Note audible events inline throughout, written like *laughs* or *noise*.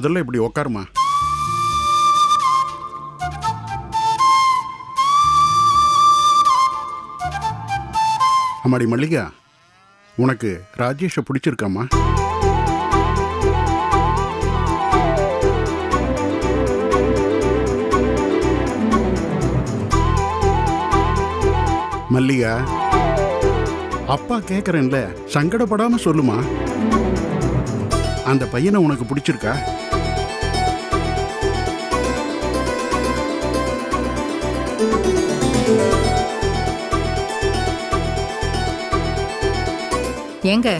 முதல்ல இப்படி உக்காருமா? அம்மாடி மல்லிகா உனக்கு ராஜேஷை பிடிச்சிருக்காம்மா? மல்லிகா அப்பா கேக்குறேன்ல சங்கடப்படாம சொல்லுமா? அந்த பையனை உனக்கு பிடிச்சிருக்கா? ஏங்க?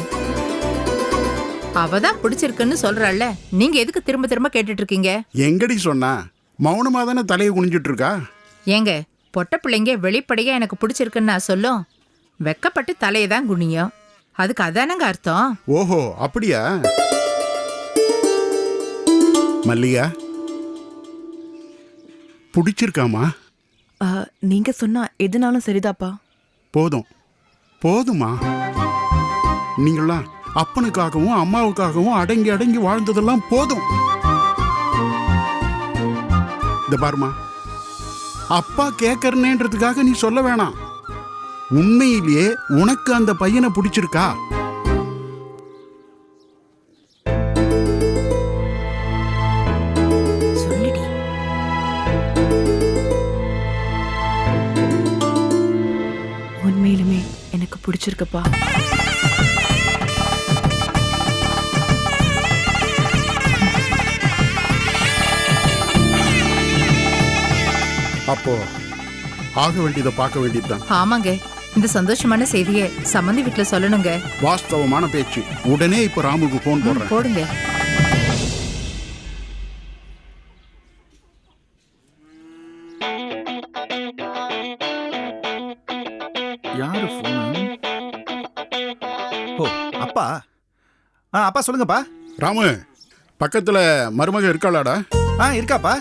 அவ தான் பிடிச்சிருக்குன்னு சொல்றாள்ல. நீங்க எதுக்கு திரும்ப திரும்ப கேட்டுட்டு இருக்கீங்க எங்கடி சொன்னா? மௌனமா தானே தலையை குனிஞ்சிட்டு இருக்கா ஏங்க பொட்ட பிள்ளைங்க வெளிப்படையா எனக்கு பிடிச்சிருக்குன்னு நான் சொல்லும். வெக்கப்பட்டு தலையை தான் குனியும். அதுக்கு அதானங்க அர்த்தம்? ஓஹோ அப்படியா? மல்லிகா பிடிச்சிருக்காமா? நீங்க சொன்னா எதுனாலும் சரிதாப்பா. போதும். போதுமா? நீங்களாம் அப்பனுக்காகவும் அம்மாவுக்காகவும் அடங்கி அடங்கி வாழ்ந்ததெல்லாம் போதும். இந்த பாருமா அப்பா கேட்கறனேன்றதுக்காக நீ சொல்ல வேணாம். உண்மையிலேயே உனக்கு அந்த பையனை பிடிச்சிருக்கா? உண்மையிலுமே எனக்கு பிடிச்சிருக்குப்பா. அப்போ ஆக வேண்டியதை பார்க்க வேண்டியதுதான். ஆமாங்க. இந்த சந்தோஷமான செய்தியை சம்மந்தி வீட்டுல சொல்லணுங்க. வாஸ்தவமான பேச்சு. உடனே இப்ப ராமுக்கு போன் ம், போடுறேன் போடுங்க. யாரு ஓ அப்பா. ஆ அப்பா சொல்லுங்கப்பா. ராமு பக்கத்துல மருமக இருக்காளாடா? ஆ இருக்காப்பா.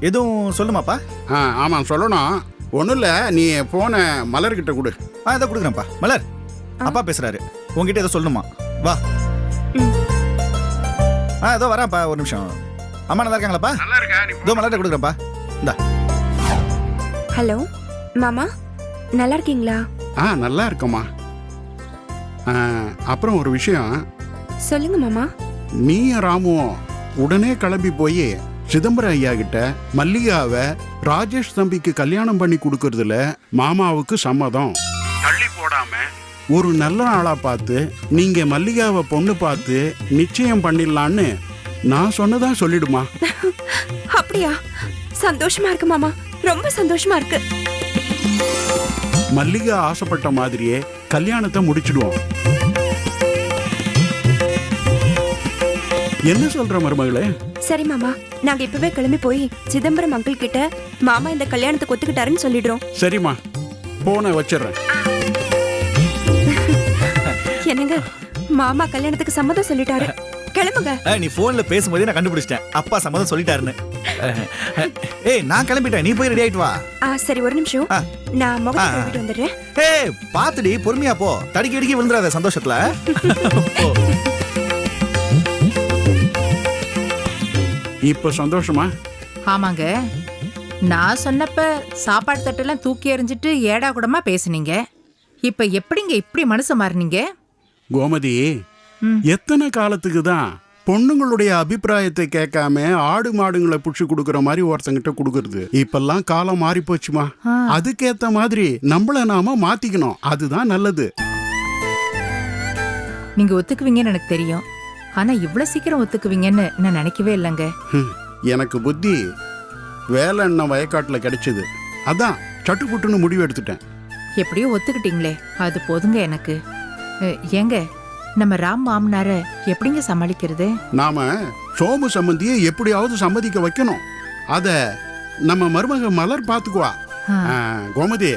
எதுவும் சொல்லுமாப்பா? ஆ ஆமாம் சொல்லணும். ஒன்றும் இல்லை நீ போனை மலர்கிட்ட கொடு. ஆ இதை கொடுக்குறேன்ப்பா. மலர் அப்பா பேசுறாரு. உங்ககிட்ட ஏதோ சொல்லணுமா? வா. ஆ ஏதோ வரேன்ப்பா ஒரு நிமிஷம். அம்மா நல்லா இருக்காங்களாப்பா? நல்லா இருக்கா நீ இதோ மலர்கிட்ட கொடுக்குறேன்ப்பா. இந்தா. ஹலோ மாமா நல்லா இருக்கீங்களா? ஆ நல்லா இருக்கம்மா. ஆ, அப்புறம் ஒரு விஷயம். சொல்லுங்க மாமா. நீயும் ராமுவும் உடனே கிளம்பி போய் சிதம்பரம் ஐயா கிட்ட மல்லிகாவை ராஜேஷ் தம்பிக்கு கல்யாணம் பண்ணி கொடுக்கறதுல மாமாவுக்கு சம்மதம். தள்ளி போடாம. ஒரு நல்ல நாளா பார்த்து நீங்க மல்லிகாவை பொண்ணு பார்த்து நிச்சயம் பண்ணிடலான்னு நான் சொன்னதா சொல்லிடுமா? *laughs* அப்படியா? சந்தோஷமா இருக்கு மாமா. ரொம்ப சந்தோஷமா இருக்கு. மல்லிகா ஆசைப்பட்ட மாதிரியே கல்யாணத்தை முடிச்சிடுவோம். என்ன சொல்ற மருமகளே? சரி மாமா நாங்க இப்பவே கிளம்பி போய் சிதம்பரம் அங்கிள் கிட்ட மாமா இந்த கல்யாணத்துக்கு ஒத்துக்கிட்டாருன்னு சொல்லிடுறோம். சரிம்மா போன வச்சிடுறேன். என்னங்க மாமா கல்யாணத்துக்கு சம்மதம் சொல்லிட்டாரு. கிளம்புங்க. நீ ஃபோன்ல பேசும்போதே நான் கண்டுபிடிச்சிட்டேன். அப்பா சம்மதம் சொல்லிட்டாருன்னு. ஏய் நான் கிளம்பிட்டேன். நீ போய் ரெடி ஆயிட்டு வா. சரி ஒரு நிமிஷம். நான் முகத்தை. கழுவிட்டு வந்துடுறேன். ஏய் பாத்துடி பொறுமையா போ. தடிக்கி அடிக்கி விழுந்துடாத சந்தோஷத்துல. *laughs* இப்ப சந்தோஷமா? ஆமாங்க. நான் சொன்னப்ப சாப்பாடு தட்டெல்லாம் தூக்கி எறிஞ்சிட்டு ஏடா கூடமா பேசுனீங்க. இப்ப எப்படிங்க இப்படி மனசு மாறுனீங்க? கோமதி. எத்தனை காலத்துக்கு தான் பொண்ணுங்களுடைய அபிப்பிராயத்தை கேட்காம ஆடு மாடுங்களை புடிச்சு கொடுக்கற மாதிரி ஒருத்தங்கிட்ட கொடுக்கறது? இப்பெல்லாம் காலம் மாறி போச்சுமா. அதுக்கேத்த மாதிரி நம்மள நாம மாத்திக்கணும். அதுதான் நல்லது. நீங்க ஒத்துக்குவீங்கன்னு எனக்கு தெரியும். ஆனா இவ்வளவு சீக்கிரம் ஒத்துக்குவீங்கன்னு நான் நினைக்கவே இல்லைங்க. எனக்கு புத்தி வேலைண்ண வயக்காட்டுல கிடைச்சது. அதான் சட்டுப்புட்டுன்னு முடிவு எடுத்துட்டேன். எப்படியோ ஒத்துக்கிட்டீங்களே அது போதுங்க எனக்கு. ஏங்க நம்ம ராம் மாமனார எப்படிங்க சமாளிக்கிறது? நாம சோமு சம்பந்தியை எப்படியாவது சம்மதிக்க வைக்கணும். அத நம்ம மருமக மலர் பாத்துக்குவா. கோமதி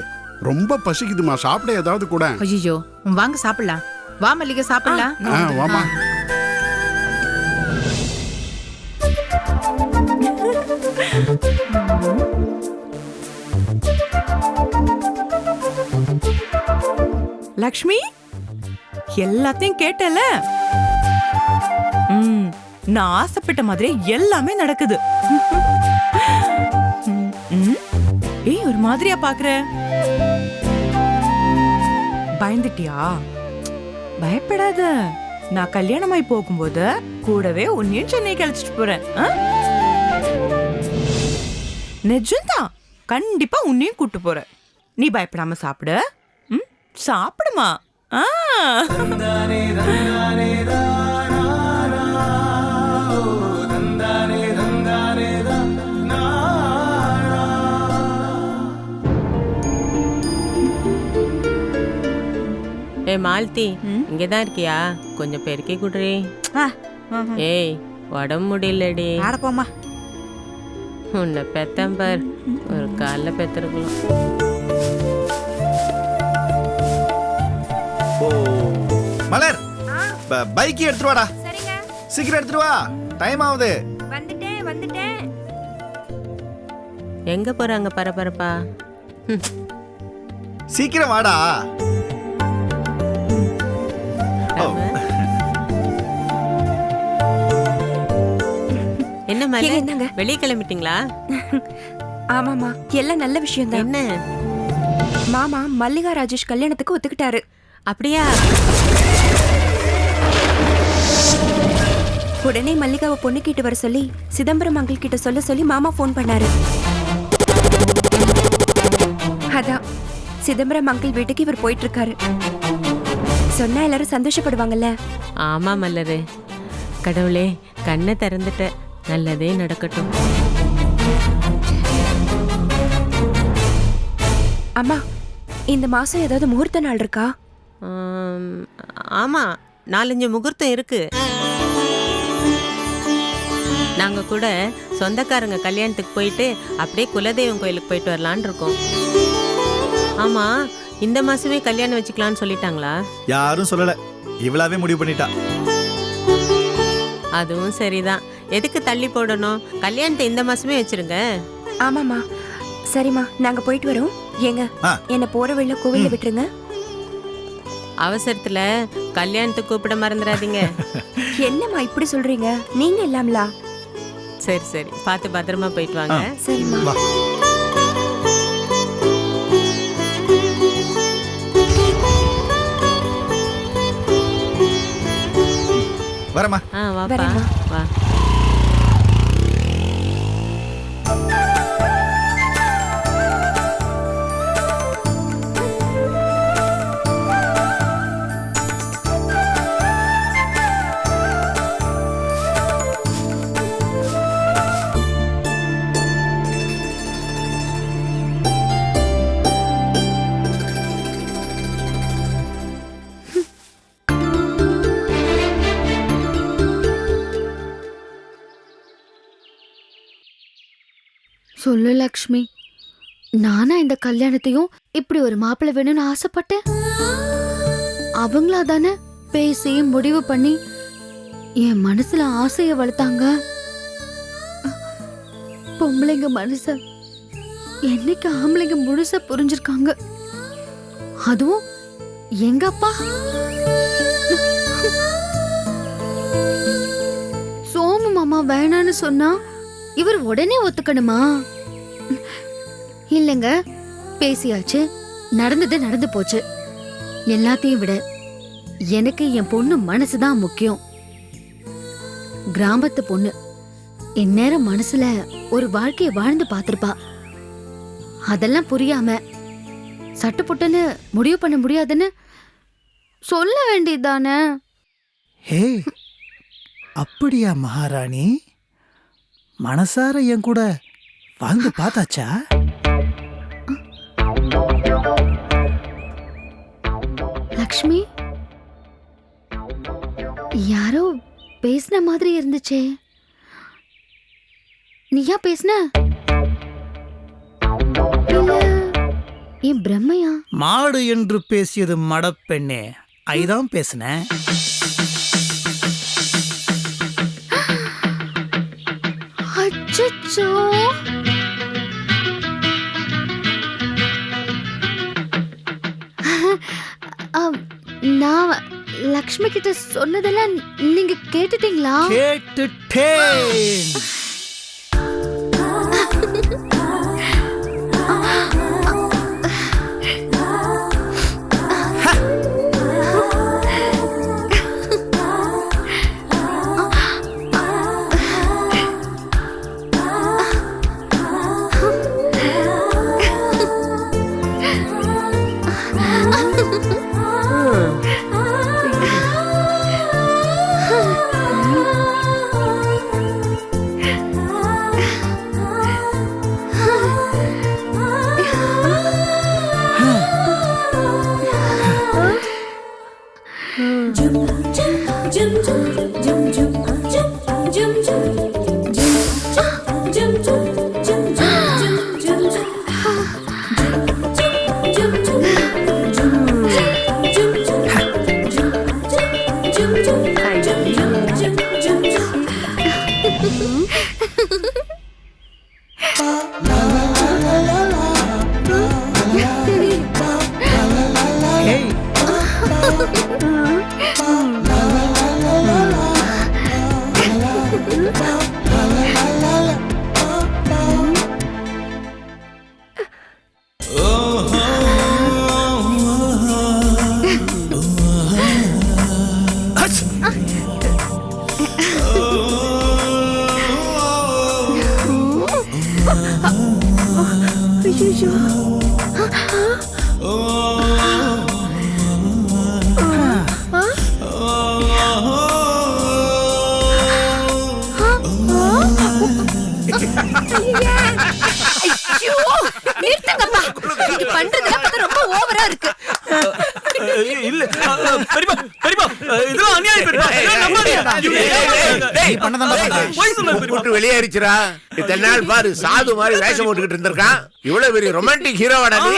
ரொம்ப பசிக்குதுமா சாப்பிட ஏதாவது கூட. ஐயோ வாங்க சாப்பிடலாம். வா மல்லிகை சாப்பிடலாம். வாமா லக்ஷ்மி? எல்லாத்தையும் கேட்டல ம் நான் ஆசைப்பட்ட மாதிரி எல்லாமே நடக்குது. ஏய் ஒரு மாதிரியா பாக்குற? பயந்துட்டியா? பயப்படாத. நான் கல்யாணமாய் போகும்போது கூடவே உன்னையும் சென்னை கழிச்சிட்டு போறேன். ஆ? நிஜம்தான். கண்டிப்பா உன்னையும் கூட்டு போறேன். நீ பயப்படாம சாப்பிடு. சாப்பிடுமா? ஆ. ஏ மால்தி இங்கதான் இருக்கியா? கொஞ்சம் பெருக்கி குடுறி. ஏய் உடம்பு முடியலடி. ஆடப்போம்மா உன்னை பெத்தம் பார். ஒரு காலில் பெத்திருக்கலாம். ஓ. மலர் ப- பைக்கை எடுத்துட்டு வாடா. சரிங்க. சீக்கிரம் எடுத்துட்டு வா. டைம் ஆகுது வந்துட்டேன் வந்துட்டேன். எங்க போறாங்க பரபரப்பா? சீக்கிரம் வாடா. என்ன மலர்? இந்தாங்க. வெளியே கிளம்பிட்டீங்களா? ஆமாமா எல்லாம் நல்ல விஷயம் தான் என்ன? மாமா மல்லிகா ராஜேஷ் கல்யாணத்துக்கு ஒத்துக்கிட்டாரு. அப்படியா? உடனே மல்லிகாவை பொண்ணு கிட்ட வர சொல்லி சிதம்பரம் அங்கிள் கிட்ட சொல்ல சொல்லி மாமா ஃபோன் பண்ணாரு. அதான் சிதம்பரம் அங்கிள் வீட்டுக்கு இவர் போயிட்டு இருக்காரு சொன்னா எல்லாரும் சந்தோஷப்படுவாங்கல்ல? ஆமா மலரு கடவுளே கண்ணை திறந்துட்ட நல்லதே நடக்கட்டும். அம்மா இந்த மாசம் ஏதாவது முகூர்த்த நாள் இருக்கா? ஆம், ஆமா நாலஞ்சு முகூர்த்தம் இருக்கு. நாங்க கூட சொந்தக்காரங்க கல்யாணத்துக்கு போயிட்டு அப்படியே குலதெய்வம் கோயிலுக்கு போயிட்டு வரலான்னு இருக்கோம். ஆமா இந்த மாசமே கல்யாணம் வச்சுக்கலாம்னு சொல்லிட்டாங்களா? யாரும் சொல்லல. இவளாவே முடிவு பண்ணிட்டா. அதுவும் சரிதான். எதுக்கு தள்ளி போடணும்? கல்யாணத்தை இந்த மாசமே வச்சிருங்க. ஆமாம்மா. சரிம்மா நாங்க போயிட்டு வரோம். ஏங்க ஆ. என்ன போற வழியில கோவில்ல விட்டுருங்க. அவசரத்துல கல்யாணத்துக்கு கூப்பிட மறந்துடாதீங்க. *laughs* என்னம்மா இப்படி சொல்றீங்க? நீங்க இல்லாமலா? சரி சரி. பார்த்து பத்திரமா போயிட்டு வாங்க. சரிம்மா. வரமா ஆ வாப்பா. வா. சொல்லு லக்ஷ்மி. நானா இந்த கல்யாணத்தையும் இப்படி ஒரு மாப்பிள்ளை வேணும்னு ஆசைப்பட்டேன். அவங்களா தானே பேசி முடிவு பண்ணி என் மனசுல ஆசைய வளர்த்தாங்க. பொம்பளைங்க மனச என்னைக்கு ஆம்பளைங்க முழுசா புரிஞ்சிருக்காங்க. அதுவும் எங்க அப்பா? சோமு மாமா வேணான்னு சொன்னா இவர் உடனே ஒத்துக்கணுமா? இல்லைங்க பேசியாச்சு. நடந்தது நடந்து போச்சு. எல்லாத்தையும் விட எனக்கு என் பொண்ணு மனசுதான் முக்கியம். கிராமத்து பொண்ணு. இந்நேரம் மனசுல ஒரு வாழ்க்கையை வாழ்ந்து பார்த்திருப்பா. அதெல்லாம் புரியாம சட்டுப்புட்டுன்னு முடிவு பண்ண முடியாதுன்னு சொல்ல வேண்டியதுதானே? ஹே அப்படியா மகாராணி? மனசார என் கூட வாழ்ந்து பார்த்தாச்சா? லக்ஷ்மி? யாரோ பேசின மாதிரி இருந்துச்சே. நீயா பேசுன? என் பிரம்மையா? மாடு என்று பேசியது மடப்பெண்ணே. ஐதான் பேசினேன் அச்சச்சோ *laughs* நான் லக்ஷ்மி கிட்ட சொன்னதெல்லாம் நீங்க கேட்டுட்டீங்களா? கேட்டுட்டேன். விட்டு வெளியேறிச்சுரா பாரு சாது மாதிரி போட்டுக்கிட்டு இருந்திருக்கான். இவ்வளவு பெரிய ரொமான்டிக் ஹீரோவாடா நீ.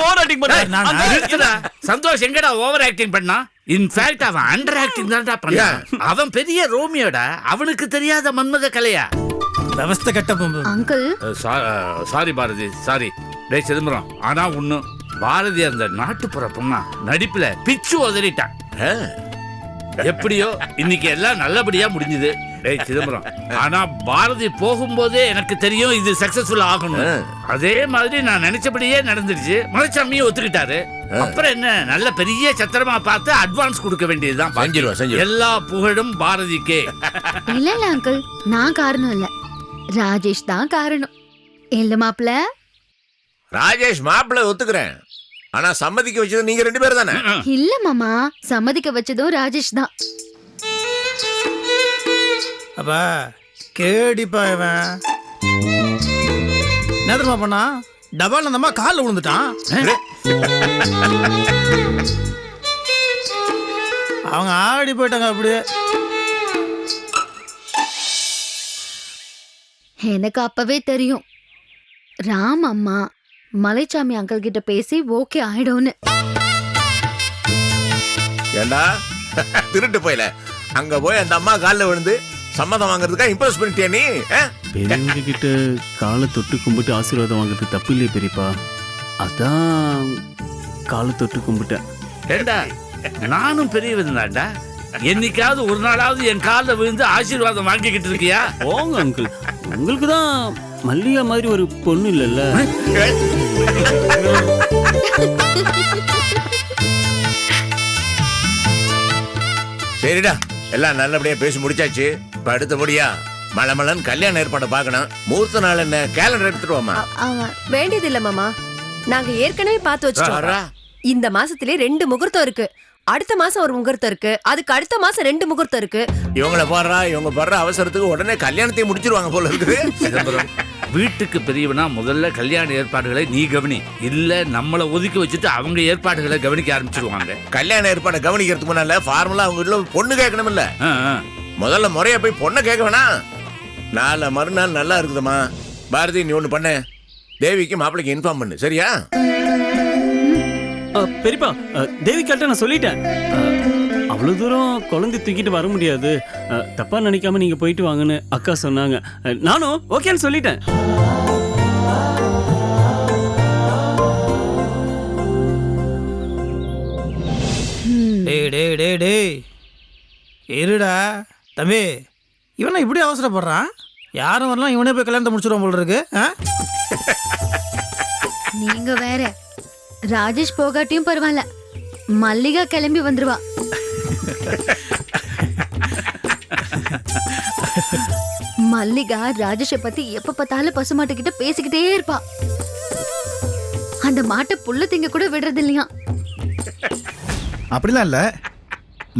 ஓவர் ஆக்டிங் பண்ணா சந்தோஷ் எங்கடா ஓவர் ஆக்டிங் பண்ணா? இன்ஃபேக்ட் அவன் அண்டர் ஆக்டிங் தான்டா பண்ணான் அவன் பெரிய ரோமியோட. அவனுக்கு தெரியாத மன்மத கலையா? விவஸ்த கட்ட uncle. Sorry Bharathi sorry Chidambaram ஆனா ஒன்னும் பாரதி அந்த நாட்டுப்புற பொண்ணா நடிப்புல பிச்சு உதறிட்டான். எப்படியோ இன்னைக்கு எல்லாம் நல்லபடியா முடிஞ்சது. டேய் சிதம்பரம் ஆனா பாரதி போகும்போதே எனக்கு தெரியும் இது சக்சஸ்ஃபுல் ஆகணும். அதே மாதிரி நான் நினைச்சபடியே நடந்துருச்சு மலைச்சாமியும் ஒத்துக்கிட்டாரு. அப்புறம் என்ன நல்ல பெரிய சத்திரமா பார்த்து அட்வான்ஸ் கொடுக்க வேண்டியதுதான் செஞ்சிருவோம். எல்லா புகழும் பாரதிக்கே. இல்ல இல்ல அங்கிள் நான் காரணம் இல்ல. ராஜேஷ் தான் காரணம். இல்ல மாப்பிள்ள. ராஜேஷ் மாப்பிள்ளை ஒத்துக்கிறேன். ஆனா சம்மதிக்க வச்சது நீங்க ரெண்டு பேரும் தானே? இல்ல மாமா சம்மதிக்க வச்சதும் ராஜேஷ் தான். அப்ப கேடிப்பா இவன். என்ன தெரியுமா பண்ணா? டபால் அந்த அம்மா காலில் விழுந்துட்டான்? அவங்க ஆடி போயிட்டாங்க அப்படியே. எனக்கு அப்பவே தெரியும். ராம் அம்மா மலைச்சாமி அங்கிள் கிட்ட பேசி ஓகே ஆயிடும்னு. ஏண்டா? *laughs* திருட்டு போயில. அங்க போய் அந்த அம்மா காலில் விழுந்து சம்மதம் வாங்குறதுக்கா இம்ப்ரெஸ் பண்ணிட்டியா நீ? பெரியவங்க கிட்ட காலை தொட்டு கும்பிட்டு ஆசீர்வாதம் வாங்குறது தப்பு இல்லையே பெரியப்பா. அதான் காலை தொட்டு கும்பிட்டேன். ஏண்டா? நானும் பெரியவன் தான்டா என்னைக்காவது ஒரு நாளாவது என் காலில் விழுந்து ஆசீர்வாதம் வாங்கிக்கிட்டு இருக்கியா? போங்க அங்கிள் உங்களுக்கு தான் மல்லிகா மாதிரி ஒரு பொண்ணு இல்லைல்ல? சரிடா எல்லாம் நல்லபடியா பேசி முடிச்சாச்சு. இப்ப அடுத்தபடியா மலமலன் கல்யாண ஏற்பாடு பார்க்கணும். முகூர்த்த நாள் என்ன? கேலண்டர் எடுத்துட்டு வாமா வேண்டியது இல்ல மாமா. நாங்க ஏற்கனவே பார்த்து வச்சிட்டோம். இந்த மாசத்திலே ரெண்டு முகூர்த்தம் இருக்கு. அடுத்த மாசம் ஒரு முகூர்த்தம் இருக்கு. அதுக்கு அடுத்த மாசம் ரெண்டு முகூர்த்தம் இருக்கு. இவங்கள பாடுறா இவங்க படுற அவசரத்துக்கு உடனே கல்யாணத்தையும் முடிச்சிருவாங்க போல இருக்குது. சிதம்பரம் வீட்டுக்கு பெரியவனா முதல்ல கல்யாண ஏற்பாடுகளை நீ கவனி. இல்ல நம்மள ஒதுக்கி வச்சுட்டு அவங்க ஏற்பாடுகளை கவனிக்க ஆரம்பிச்சிருவாங்க. கல்யாண ஏற்பாடை கவனிக்கிறதுக்கு முன்னால ஃபார்முலா அவங்க வீட்டுல பொண்ணு கேட்கணும் இல்ல. முதல்ல முறையா போய் பொண்ணை கேட்க வேணாம். நாளை மறுநாள் நல்லா இருக்குதுமா பாரதி நீ ஒண்ணு பண்ணு. தேவிக்கு மாப்பிளைக்கு இன்ஃபார்ம் பண்ணு. சரியா? பெரியப்பா அ, தேவி கரெக்டா நான் சொல்லிட்டேன். அ, அவ அவ்வளோ தூரம் குழந்தை தூக்கிட்டு வர முடியாது. தப்பா நினைக்காம நீங்க போயிட்டு வாங்கன்னு அக்கா சொன்னாங்க. நானும் ஓகேன்னு சொல்லிட்டேன். டேய் டேய் டேய் டேய். இருடா. தம்பி இவனை இப்படி அவசரப்படுறான்? யாரும் வரலாம் இவனே போய் கல்யாணத்தை முடிச்சிடுவான் போல இருக்கு? நீங்க வேற. ராஜேஷ் போகாட்டியும் பரவாயில்ல. மல்லிகா கிளம்பி வந்துருவா. மல்லிகா ராஜேஷை பத்தி எப்ப பார்த்தாலும் பசுமாட்டு கிட்ட பேசிக்கிட்டே இருப்பா. அந்த மாட்டை புல்ல திங்க கூட விடுறது இல்லையா அப்படிலாம் இல்லை.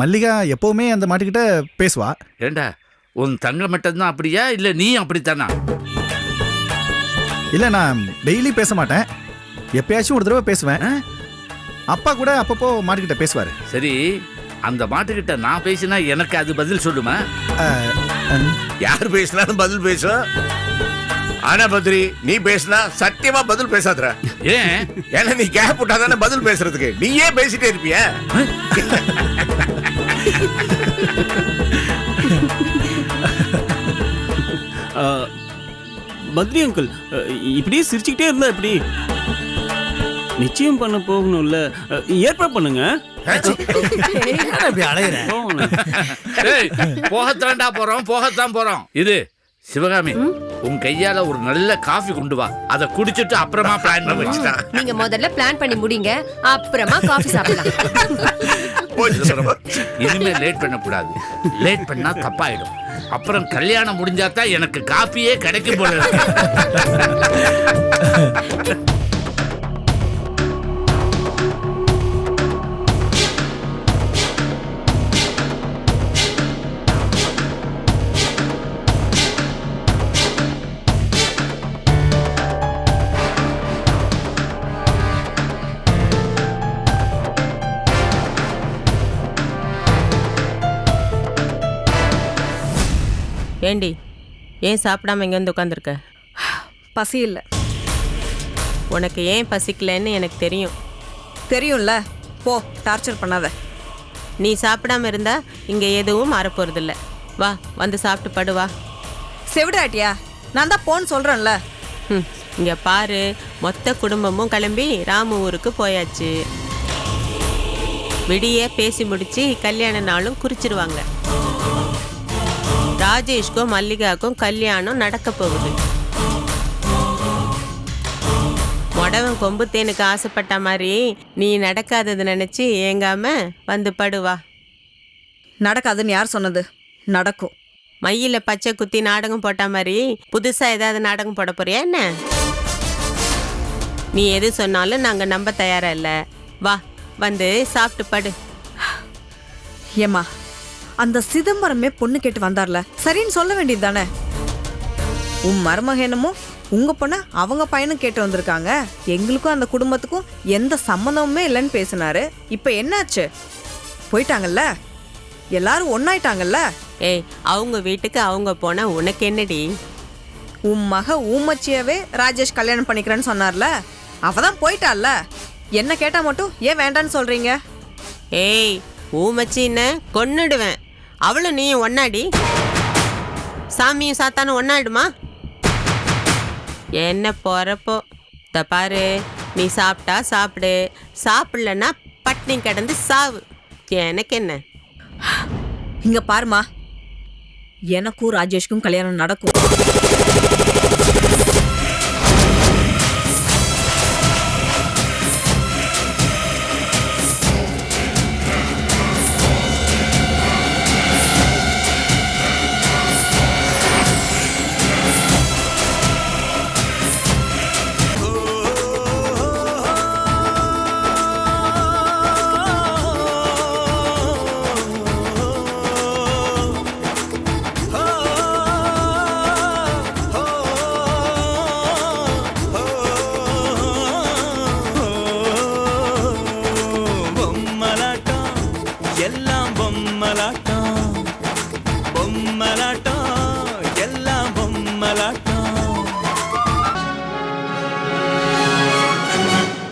மல்லிகா எப்பவுமே அந்த மாட்டுக்கிட்ட பேசுவா. ஏண்டா உன் தங்க மட்டும்தான் அப்படியா? இல்ல நீ அப்படித்தானா? இல்லை நான் டெய்லி பேச மாட்டேன். எப்பயாச்சும் ஒரு தடவை பேசுவேன். அப்பா கூட அப்பப்போ மாட்டுக்கிட்ட பேசுவார். சரி அந்த மாட்டுக்கிட்ட நான் பேசினா எனக்கு அது பதில் சொல்லுமா? யார் பேசினாலும் பதில் பேசும் ஆனா பத்ரி நீ பேசினா சத்தியமா பதில் பேசாதடா. ஏன்? ஏன்னா நீ கேப் விட்டாதானே பதில் பேசுறதுக்கு. நீயே பேசிட்டே இருப்பிய. பத்ரி அங்கிள் இப்படியே சிரிச்சுக்கிட்டே இருந்தா எப்படி? நிச்சயம் பண்ண போகணும்ல. ஏற்பாடு பண்ணுங்க. போகத்தான்டா போறோம் போகத்தான் போறோம். இது சிவகாமி உன் கையால ஒரு நல்ல காஃபி கொண்டு வா. அதை குடிச்சிட்டு அப்புறமா பிளான் பண்ணி. வச்சுட்டான் நீங்க முதல்ல பிளான் பண்ணி முடிங்க. அப்புறமா காஃபி சாப்பிடலாம். இனிமே லேட் பண்ணக்கூடாது. லேட் பண்ணா தப்பாயிடும். அப்புறம் கல்யாணம் முடிஞ்சாதான் எனக்கு காப்பியே கிடைக்கும் போல *laughs* ஏண்டி? ஏன் சாப்பிடாம இங்க வந்து உட்காந்துருக்க பசி இல்லை உனக்கு ஏன் பசிக்கலைன்னு எனக்கு தெரியும். தெரியும்ல. போ டார்ச்சர் பண்ணாத. நீ சாப்பிடாம இருந்தா இங்க எதுவும் மாறப்போறதில்ல வா வந்து சாப்பிட்டு படு வா. செவிடாட்டியா நான் தான் போன்னு சொல்றேன்ல. ம், இங்க பாரு மொத்த குடும்பமும் கிளம்பி ராமு ஊருக்கு போயாச்சு. விடிய பேசி முடிச்சு கல்யாண நாளும் குறிச்சிருவாங்க. ராஜேஷ்க்கும் மல்லிகாவுக்கும் கல்யாணம் நடக்க போகுது. உடவன் கொம்பு தேனுக்கு ஆசைப்பட்ட மாதிரி நீ நடக்காதது நினைச்சு ஏங்காம வந்து படுவா நடக்காதுன்னு யார் சொன்னது? நடக்கும். மையில பச்சை குத்தி நாடகம் போட்ட மாதிரி புதுசா ஏதாவது நாடகம் போட போறியா என்ன? நீ எது சொன்னாலும் நாங்க நம்ப தயாரா இல்ல. வா வந்து சாப்பிட்டு படு. ஏம்மா அந்த சிதம்பரமே பொண்ணு கேட்டு வந்தார்ல. சரின்னு சொல்ல வேண்டியது தானே? உன் மருமக என்னமோ உங்க பொண்ணை அவங்க பையனும் கேட்டு வந்திருக்காங்க. எங்களுக்கும் அந்த குடும்பத்துக்கும் எந்த சம்மந்தமுமே இல்லைன்னு பேசினாரு. இப்போ என்னாச்சு? போயிட்டாங்கல்ல? எல்லாரும் ஒன்னாயிட்டாங்கல்ல? ஏய் அவங்க வீட்டுக்கு அவங்க போனா உனக்கு என்னடி? உன் மக ஊமச்சியவே ராஜேஷ் கல்யாணம் பண்ணிக்கிறேன்னு சொன்னார்ல. அவ தான் போயிட்டால்ல என்ன கேட்டா மட்டும் ஏன் வேண்டான்னு சொல்றீங்க? ஏய் ஊமச்சின்னு கொன்னுடுவேன். அவளும் நீயும் ஒன்னாடி? சாமியும் சாத்தானும் ஒன்னாடுமா? என்ன போறப்போ? இந்த பாரு நீ சாப்பிட்டா சாப்பிடு. சாப்பிடலன்னா பட்னி கிடந்து சாவு. எனக்கு என்ன? இங்க பாருமா. எனக்கும் ராஜேஷ்க்கும் கல்யாணம் நடக்கும்.